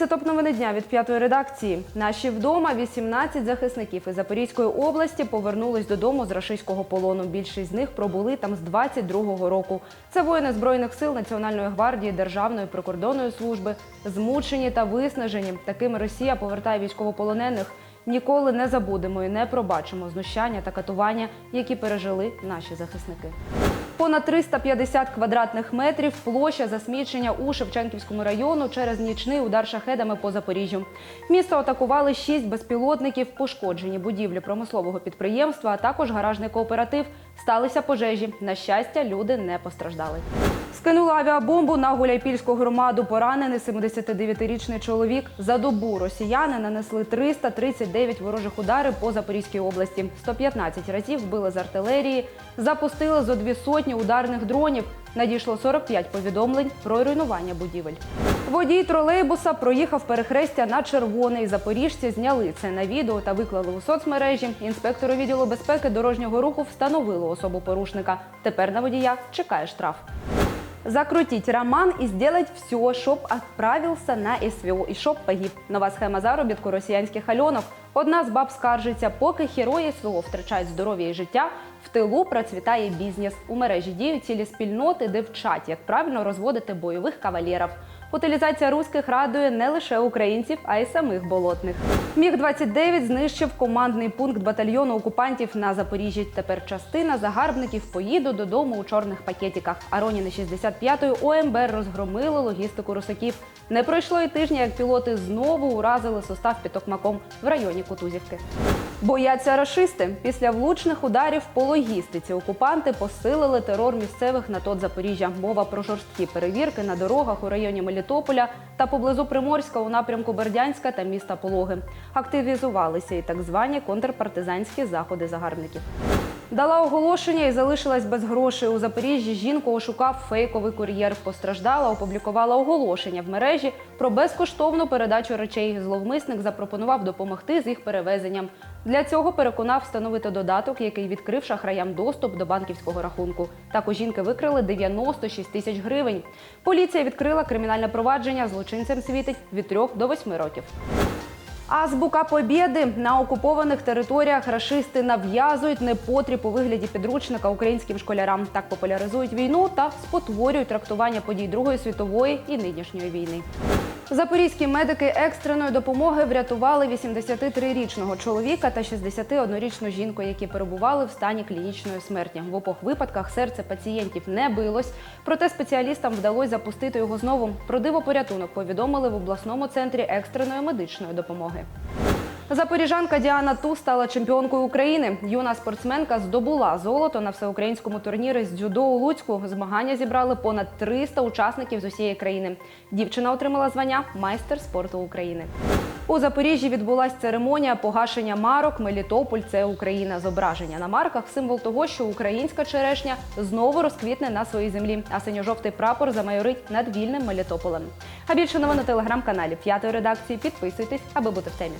це топ новини дня від п'ятої редакції. Наші вдома 18 захисників із Запорізької області повернулись додому з рашистського полону. Більшість з них пробули там з 22-го року. Це воїни збройних сил Національної гвардії, Державної прикордонної служби, змучені та виснажені. Такими Росія повертає військовополонених. Ніколи не забудемо і не пробачимо знущання та катування, які пережили наші захисники. Понад 350 квадратних метрів площа засмічення у Шевченківському району через нічний удар шахедами по Запоріжжю. Місто атакували шість безпілотників, пошкоджені будівлі промислового підприємства, а також гаражний кооператив. Сталися пожежі. На щастя, люди не постраждали. Скинула авіабомбу на Гуляйпільську громаду. Поранений 79-річний чоловік. За добу росіяни нанесли 339 ворожих ударів по Запорізькій області. 115 разів вбили з артилерії, запустили зо дві сотні ударних дронів. Надійшло 45 повідомлень про руйнування будівель. Водій тролейбуса проїхав перехрестя на червоний. Запоріжці зняли це на відео та виклали у соцмережі. Інспектору відділу безпеки дорожнього руху встановили особу порушника. Тепер на водія чекає штраф. Закрутіть роман і сделать все, щоб відправився на СВО і щоб погиб. Нова схема заробітку росіянських альонок. Одна з баб скаржиться, поки герої СВО втрачають здоров'я і життя, в тилу процвітає бізнес. У мережі діють цілі спільноти, де вчать, як правильно розводити бойових кавалерів. Утилізація руських радує не лише українців, а й самих болотних. Міг 29 знищив командний пункт батальйону окупантів на Запоріжжі. Тепер частина загарбників поїде додому у чорних пакетиках. А Роніни 65-ї ОМБР розгромили логістику русаків. Не пройшло і тижня, як пілоти знову уразили состав під Токмаком в районі Кутузівки. Бояться рашисти. Після влучних ударів по логістиці окупанти посилили терор місцевих на тот Запоріжжя. Мова про жорсткі перевірки на дорогах у районі Мелітополя та поблизу Приморська у напрямку Бердянська та міста Пологи. Активізувалися і так звані контрпартизанські заходи загарбників. Дала оголошення і залишилась без грошей. У Запоріжжі жінку ошукав фейковий кур'єр. Постраждала, опублікувала оголошення в мережі про безкоштовну передачу речей. Зловмисник запропонував допомогти з їх перевезенням. Для цього переконав встановити додаток, який відкрив шахраям доступ до банківського рахунку. Так у жінки викрили 96 тисяч гривень. Поліція відкрила кримінальне провадження. Злочинцям світить від 3 до 8 років. Азбука Побєди на окупованих територіях рашисти нав'язують непотріб у вигляді підручника українським школярам. Так популяризують війну та спотворюють трактування подій Другої світової і нинішньої війни. Запорізькі медики екстреної допомоги врятували 83-річного чоловіка та 61-річну жінку, які перебували в стані клінічної смерті. В обох випадках серце пацієнтів не билось, проте спеціалістам вдалося запустити його знову. Про дивопорятунок повідомили в обласному центрі екстреної медичної допомоги. Запоріжанка Діана Ту стала чемпіонкою України. Юна спортсменка здобула золото на всеукраїнському турнірі з дзюдо у Луцьку. Змагання зібрали понад 300 учасників з усієї країни. Дівчина отримала звання майстер спорту України. У Запоріжжі відбулася церемонія погашення марок Мелітополь це Україна. Зображення на марках символ того, що українська черешня знову розквітне на своїй землі, а синьо-жовтий прапор замайорить над вільним Мелітополем. А більше новин на телеграм-каналі п'ятої редакції. Підписуйтесь, аби бути в темі.